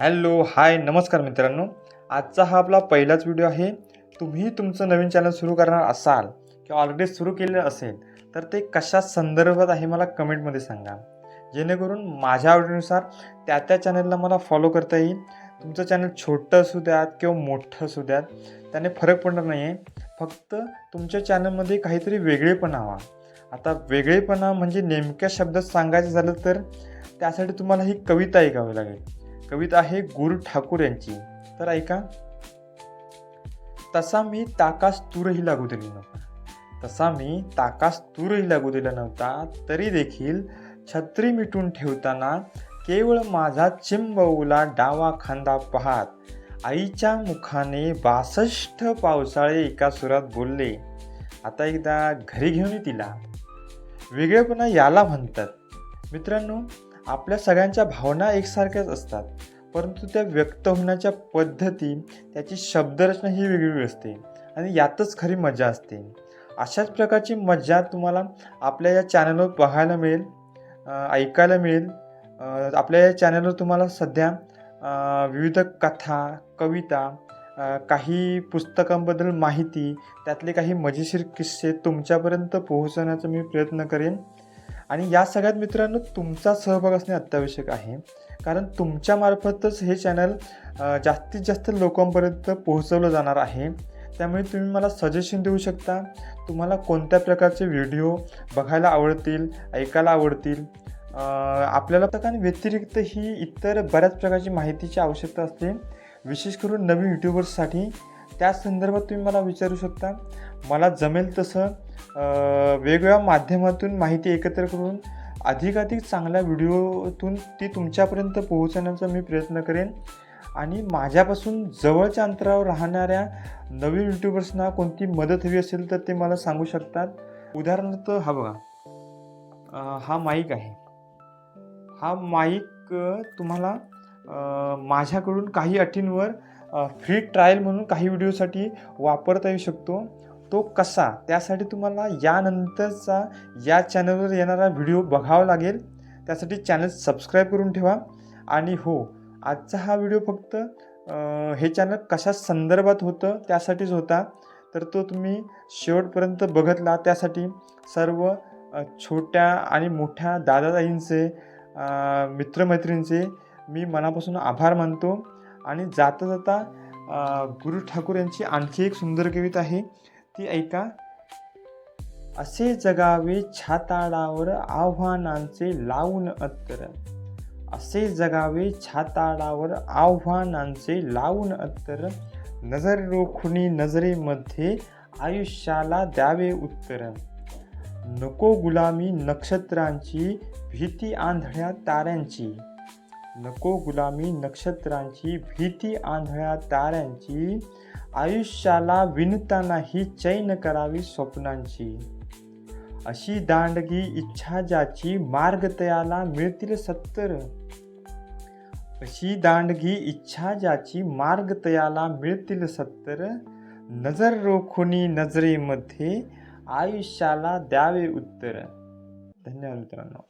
Hello hi नमस्कार मित्रांनो. आजचा हा आपला पहिलाच व्हिडिओ आहे. तुम्ही तुमचं नवीन चॅनल सुरू करणार असाल किंवा ऑलरेडी सुरू केलेलं असेल तर ते कशा संदर्भात आहे मला कमेंटमध्ये सांगा. जेणेकरून माझ्या आवडीनुसार त्या त्या चॅनलला मला फॉलो करता येईल. तुमचं चॅनल छोटं असू द्यात किंवा मोठं असू द्यात त्याने फरक पडणार नाही आहे फक्त तुमच्या चॅनलमध्ये काहीतरी वेगळेपणा हवा. आता वेगळेपणा म्हणजे नेमक्या शब्दात सांगायचं झालं तर त्यासाठी तुम्हाला ही कविता ऐकावी लागेल. कविता आहे गुरु ठाकूर यांची. तर ऐका. तसा मी ताकास तूरही लागू दिला नव्हता. तसा मी ताकास तूरही लागू दिला नव्हता तरी देखील छत्री मिटून ठेवताना केवळ माझा चिंबवला डावा खांदा पाहात आईच्या मुखाने बासष्ट पावसाळे एका सुरात बोलले. आता एकदा घरी घेऊन तिला. वेगळेपणा याला म्हणतात. मित्रांनो आपल्या सगळ्यांच्या भावना एकसारख्याच असतात. परंतु त्या व्यक्त होण्याच्या पद्धती त्याची शब्दरचना ही वेगवेगळी असते आणि यातच खरी मजा असते. अशाच प्रकारची मजा तुम्हाला आपल्या या चॅनलवर बघायला मिळेल ऐकायला मिळेल. आपल्या या चॅनलवर तुम्हाला सध्या विविध कथा कविता काही पुस्तकांबद्दल माहिती त्यातले काही मजेशीर किस्से तुमच्यापर्यंत पोहोचवण्याचा मी प्रयत्न करेन. आणि या सगळ्यात मित्रांनो तुमचा सहभाग असणे अत्यावश्यक आहे. कारण तुमच्यामार्फतच हे चॅनल जास्तीत जास्त लोकांपर्यंत पोहोचवलं जाणार आहे. त्यामुळे तुम्ही मला सजेशन देऊ शकता तुम्हाला कोणत्या प्रकारचे व्हिडिओ बघायला आवडतील ऐकायला आवडतील आपल्याला आणि व्यतिरिक्त ही इतर बऱ्याच प्रकारची माहितीची आवश्यकता असते. विशेष करून नवीन यूट्यूबर्ससाठी त्या संदर्भात तुम्ही मला विचारू शकता. मला जमेल तसं वेगवेगळ्या माध्यमातून माहिती एकत्र करून अधिकाधिक चांगल्या व्हिडिओतून ती तुमच्यापर्यंत पोहोचवण्याचा मी प्रयत्न करेन. आणि माझ्यापासून जवळच्या अंतरावर राहणाऱ्या नवीन यूट्यूबर्सना कोणती मदत हवी असेल तर ते मला सांगू शकतात. उदाहरणार्थ हा बघा. हा माईक आहे. हा माईक तुम्हाला माझ्याकडून काही अटींवर फ्री ट्रायल म्हणून काही व्हिडिओसाठी वापरता येऊ शकतो. तो कसा? त्यासाठी तुम्हाला यानंतरचा या चॅनलवर येणारा व्हिडिओ बघावा लागेल. त्यासाठी चॅनल सबस्क्राईब करून ठेवा. आणि हो आजचा हा व्हिडिओ फक्त हे चॅनल कशा संदर्भात होतं त्यासाठीच होता. तर तो तुम्ही शेवटपर्यंत बघतला त्यासाठी सर्व छोट्या आणि मोठ्या दादाताईंचे मित्रमैत्रींचे मी मनापासून आभार मानतो. आणि जाता जाता गुरु ठाकूर यांची आणखी एक सुंदर कविता आहे. ती ऐका. असे जगावे छाताळावर आव्हानांचे लावून अत्तर. असे जगावे छाताळावर आव्हानांचे लावून अत्तर. नजर रोखुनी नजरेमध्ये आयुष्याला द्यावे उत्तर. नको गुलामी नक्षत्रांची भीती आंधळ्या ताऱ्यांची. नको गुलामी नक्षत्रांची भीती आंधळ्या ताऱ्यांची. आयुष्याला विनतानाही चैन करावी स्वप्नांची. अशी दांडगी इच्छा ज्याची मार्ग तयाला मिळतील सत्तर. अशी दांडगी इच्छा ज्याची मार्ग तयाला मिळतील सत्तर. नजर रोखुनी नजरेमध्ये आयुष्याला द्यावे उत्तर. धन्यवाद मित्रांनो.